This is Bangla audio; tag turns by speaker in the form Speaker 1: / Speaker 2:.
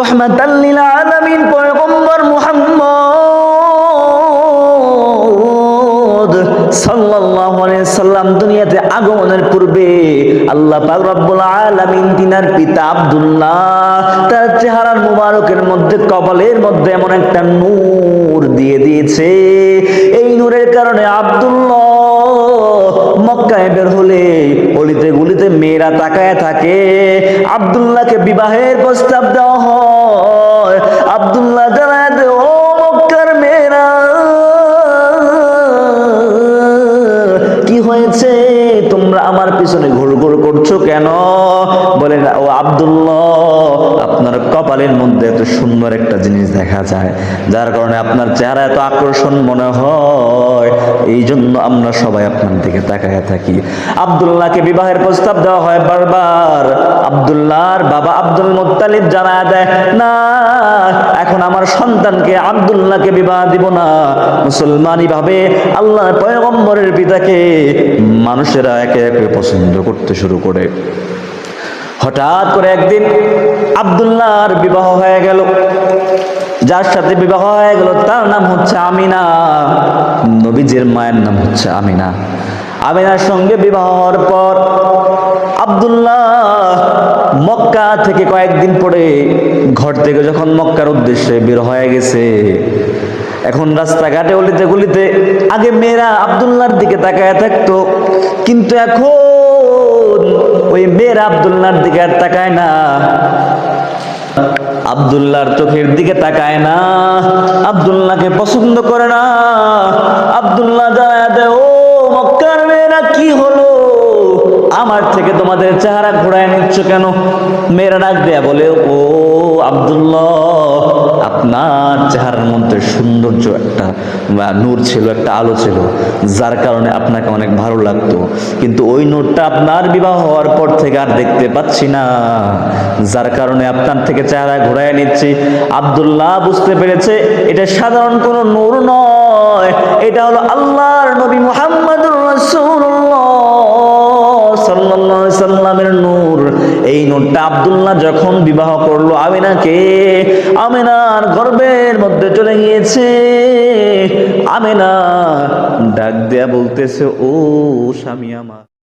Speaker 1: রহমাতাল্লিল আলামিন পয়গম্বর মুহাম্মদ সাল্লাল্লাহু আলাইহি সাল্লাম দুনিয়াতে আগমনের পূর্বে আল্লাহ পাক রব্বুল আলামিন তিনার পিতা আব্দুল্লাহ তার চেহারার মুবারকের মধ্যে কপালের মধ্যে এমন একটা নূর দিয়ে দিয়েছে। এই নূরের কারণে আব্দুল্লাহ মক্কায় বের হলে অলিতে গুলিতে মেয়েরা তাকায় থাকে। আব্দুল্লাহকে বিবাহের প্রস্তাব দেওয়া হয়। পিছনে ঘুর ঘুর করছ কেন? বলে, ও আব্দুল্লাহ, আপনার কপালের মধ্যে এত সুন্দর একটা জিনিস দেখা যায়, যার কারণে আপনার চেহারা এত আকর্ষণ মনে হয়। এই জন্য আমরা সবাই আপনার দিকে তাকায় থাকি। আব্দুল্লাহকে বিবাহের প্রস্তাব দেওয়া হয় বারবার। আব্দুল্লাহর বাবা আব্দুল মুত্তালিব জানা দেয়, না, এখন আমার সন্তানকে আব্দুল্লাহকে বিবাহ দিব না। মুসলমানই ভাবে আল্লাহ পয়গম্বরের পিতাকে, মানুষেরা একে একে পছন্দ করতে শুরু করে। হঠাৎ করে একদিন আব্দুল্লাহর বিবাহ হয়ে গেল। যার সাথে বিবাহ হয়ে গেল, তার নাম হচ্ছে আমিনা। নবীজির মায়ের নাম হচ্ছে আমিনা। আমিনার সঙ্গে বিবাহ হওয়ার পর আব্দুল্লাহ মক্কা থেকে কয়েকদিন পরে ঘর থেকে যখন মক্কার উদ্দেশ্যে বের হয়ে গেছে, এখন রাস্তাঘাটে অলিতে গলিতে আগে মেয়েরা আব্দুল্লাহর দিকে তাকায় থাকতো, কিন্তু এখন ওই মেয়ের আবদুল্লার দিকে আর তাকায় না। আবদুল্লার চোখের দিকে তাকায় না। আব্দুল্লাহকে পছন্দ করে না। আবদুল্লাহ জানায় দে ও মক্কার মেয়েরা, কি হলো? আমার থেকে তোমাদের চেহারা ঘোরায় নিচ্ছ কেন? মেয়েরা ডাক দেয়া বলে, ও আব্দুল্লাহ আপনার চেহারার মধ্যে সৌন্দর্য একটা নূর ছিল, একটা আলো ছিল, যার কারণে আপনাকে অনেক ভালো লাগতো। কিন্তু ওই নূরটা আপনার বিবাহ হওয়ার পর থেকে আর দেখতে পাচ্ছি না। যার কারণে আপনার থেকে চেহারা ঘোরায় নিচ্ছি। আব্দুল্লাহ বুঝতে পেরেছে, এটা সাধারণ কোনো নূর নয়। এটা হলো আল্লাহর নবী মুহাম্মদুর রাসূলুল্লাহ সাল্লাল্লাহু আলাইহি সাল্লামের নূর। এই নোটটা আবদুল্লাহ যখন বিবাহ করল আমিনাকে, আমিনার গর্বের মধ্যে চলে গিয়েছে। আমিনা ডাক দেয়া বলতেছে, ও স্বামী আমার।